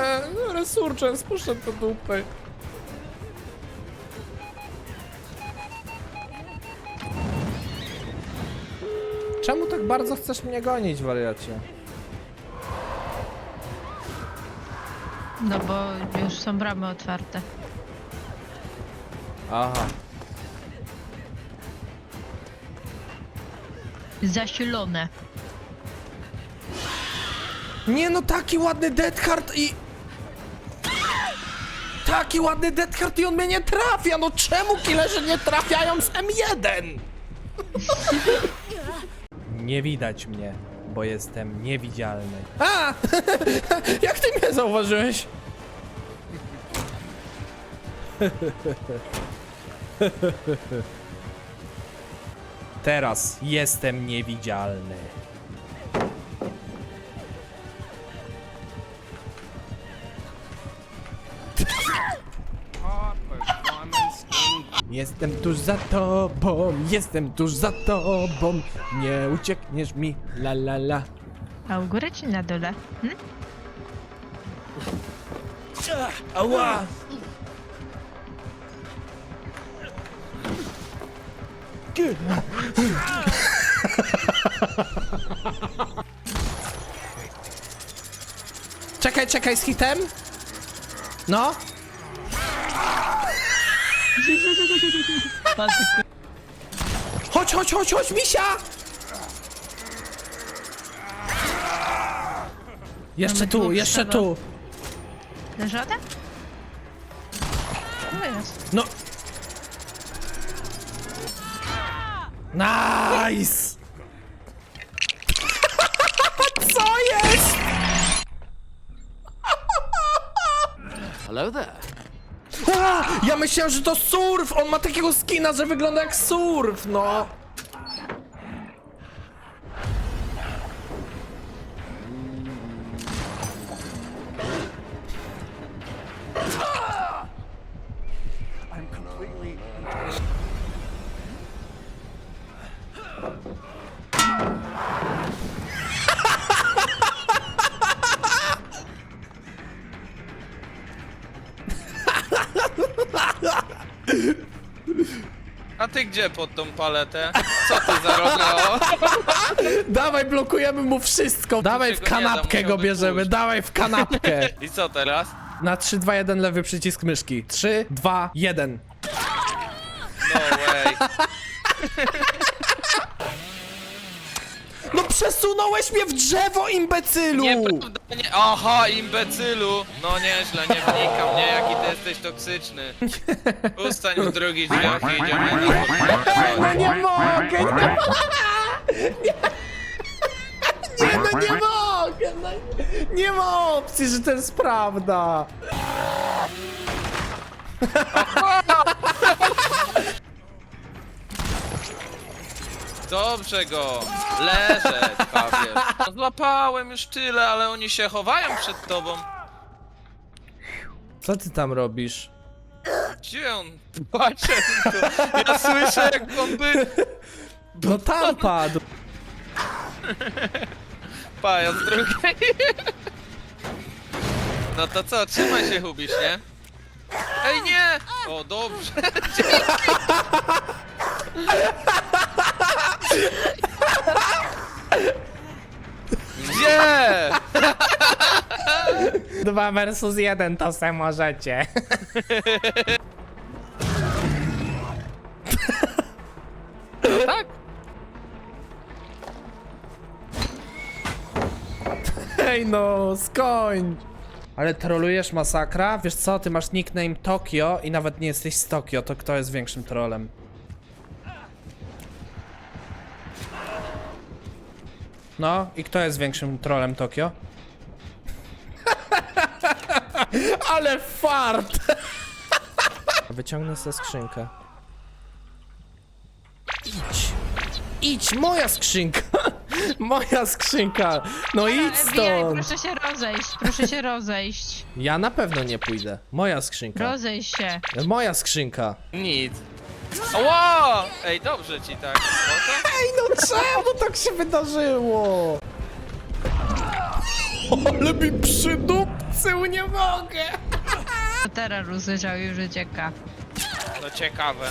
Nie, resurgence poszedł do dupy. Czemu tak bardzo chcesz mnie gonić, wariacie? No bo już są bramy otwarte. Aha. Zasilone. Nie no, taki ładny Dead Card i... Taki ładny Dead Card i on mnie nie trafia! No czemu killerzy nie trafiają z M1? Nie widać mnie, bo jestem niewidzialny. A! Jak ty mnie zauważyłeś? Teraz jestem niewidzialny. Jestem tuż za tobą, jestem tuż za tobą, nie uciekniesz mi, la la la. A u góry czy na dole? Hm? Ała! Czekaj, czekaj z hitem. No. Chodź, chodź, chodź, chodź, misia! Jeszcze Mamy tu, dwóch jeszcze trzeba. tu. Na żadę? No jest. No. Nice! Co jest? Hello there. A, ja myślałem, że to surf! On ma takiego skina, że wygląda jak surf, no! A ty gdzie pod tą paletę? Co ty za? Dawaj, blokujemy mu wszystko! Dawaj w się go nie da, kanapkę go bierzemy, dawaj w kanapkę! I co teraz? Na 3, 2, 1 lewy przycisk myszki. 3, 2, 1. No way. Przesunąłeś mnie w drzewo, imbecylu! Nieprawda, nie... Aha, imbecylu! No nieźle, nie wnikam, nie, jaki ty jesteś toksyczny. Ustań w drugi drzwiach i idziemy na No nie mogę, nie mogę! Nie, no nie mogę! No, nie ma opcji, że to jest prawda! Dobrze go! Leżeć, Pawier. Złapałem już tyle, ale oni się chowają przed tobą. Co ty tam robisz? Gdzie on? Tu. Ja słyszę jak on by... No tam padł! Paja z drugiej. No to co, trzymaj się Hubisz, nie? Ej nie! O, dobrze. Gdzie? 2 versus 1 to se możecie. Tak? Ej no, skończ! Ale trolujesz masakra? Wiesz co, ty masz nickname Tokio i nawet nie jesteś z Tokio, to kto jest większym trolem? No, i kto jest większym trolem Tokio? Ale fart! Wyciągnę sobie skrzynkę. Idź! Idź, moja skrzynka! Moja skrzynka! No idź stąd! proszę się rozejść, proszę się rozejść. Ja na pewno nie pójdę. Moja skrzynka. Rozejść się. Moja skrzynka. Nic. Ło! Ej, dobrze ci tak. Spoko? Ej, no czemu tak się wydarzyło? Ale mi przydupcył, nie mogę! Teraz usłyszał już ucieka. No ciekawe.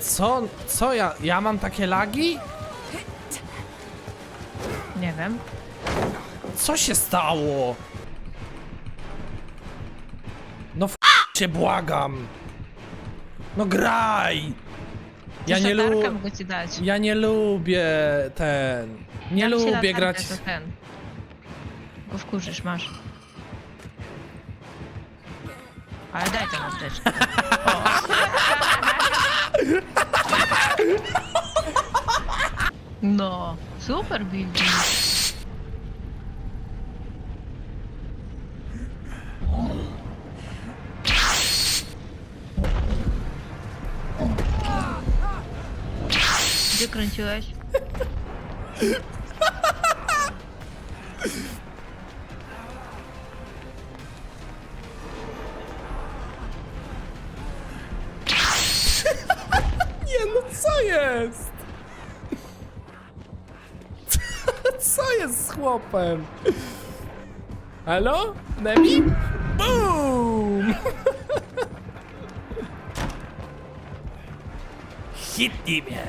Co? Co ja? Ja mam takie lagi? Nie wiem. Co się stało? No f cię błagam. No graj! Ja nie, lu mogę ci dać. ja nie lubię ten. Nie Dam ci lubię latarkę, grać. To ten. Go wkurzysz, masz. Ale daj to apteczkę. O. No, super building. Gdzie kręciłeś? Co jest z chłopem? Halo? Nemi? Boom! Hit mnie!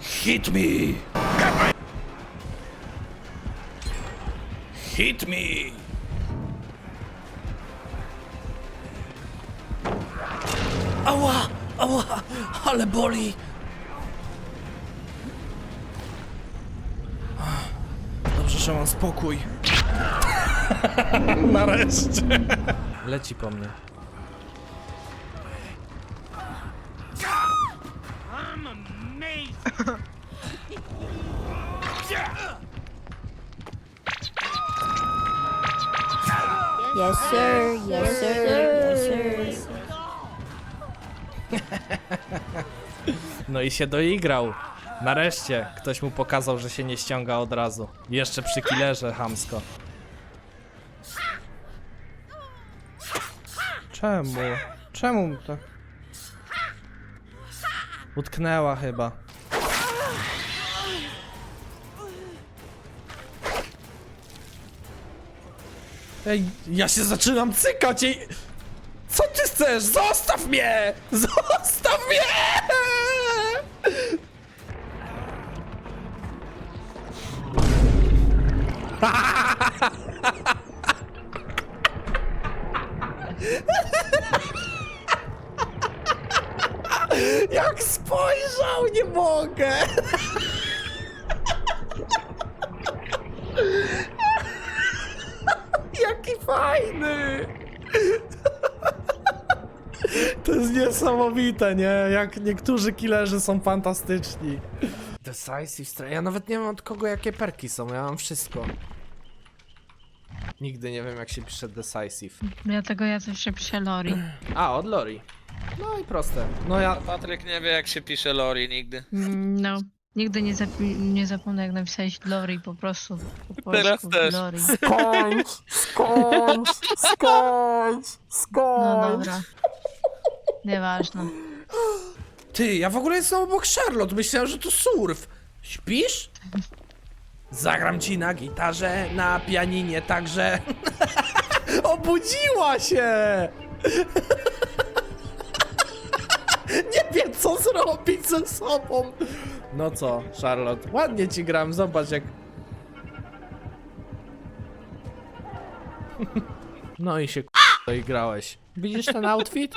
Hit me! Hit me! Ała! Ała! Ale boli! Że mam spokój. Nareszcie. Leci po mnie. Yes, sir. Yes, sir. Yes, sir. No i się doigrał. Nareszcie ktoś mu pokazał, że się nie ściąga od razu. Jeszcze przy killerze hamsko. Czemu? Czemu tak? Utknęła chyba. Ej, ja się zaczynam cykać i... Co ty chcesz? Zostaw mnie! Zostaw mnie! Jak spojrzał, nie mogę! Jaki fajny! To jest niesamowite, nie? Jak niektórzy killerzy są fantastyczni. Decisive Strike. Ja nawet nie wiem od kogo jakie perki są, ja mam wszystko. Nigdy nie wiem jak się pisze Decisive. Ja tego ja zawsze piszę Lori. A, od Lori. No i proste. No ja... Patryk nie wie jak się pisze Lori nigdy. Mm, No. Nigdy nie, zapi- nie zapomnę jak napisałeś Lori po prostu. Po polsku, Teraz też. Lori. Skończ! Skończ! Skończ! No Skończ! dobra. Nieważne. Ty, ja w ogóle jestem obok Charlotte, myślałem, że to surf. Śpisz? Zagram ci na gitarze, na pianinie, także... Obudziła się! Nie wiem, co zrobić ze sobą. No co, Charlotte, ładnie ci gram, zobacz jak... No i się k***a i grałeś. Widzisz ten outfit?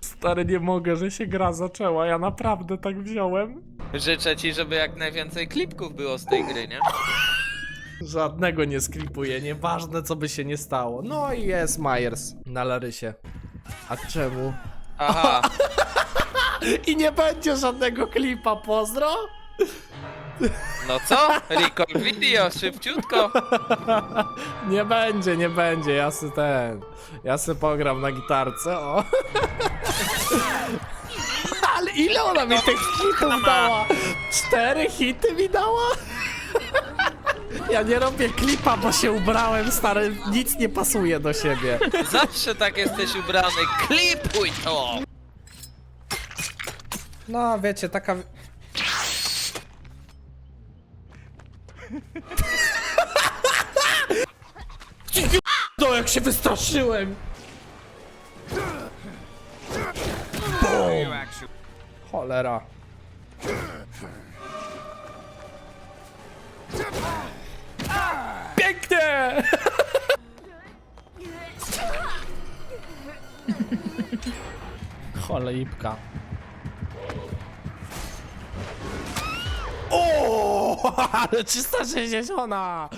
Stary, nie mogę, że się gra zaczęła, ja naprawdę tak wziąłem. Życzę ci, żeby jak najwięcej klipków było z tej gry, nie? Żadnego nie sklipuję, nieważne co by się nie stało. No i jest Myers na Larysie. A czemu? Aha, I nie będzie żadnego klipa, pozdro? no co? Record video, szybciutko. Nie będzie, nie będzie, ja se ten... Ja se pogram na gitarce, o. Ale ile ona mi tych hitów dała? Cztery hity mi dała? Ja nie robię klipa, bo się ubrałem, stary, nic nie pasuje do siebie. Zawsze tak jesteś ubrany. Klipuj to! No, wiecie, taka... O, jak się wystraszyłem! Boom. Cholera. Pięknie! Cholipka. O, ale 360!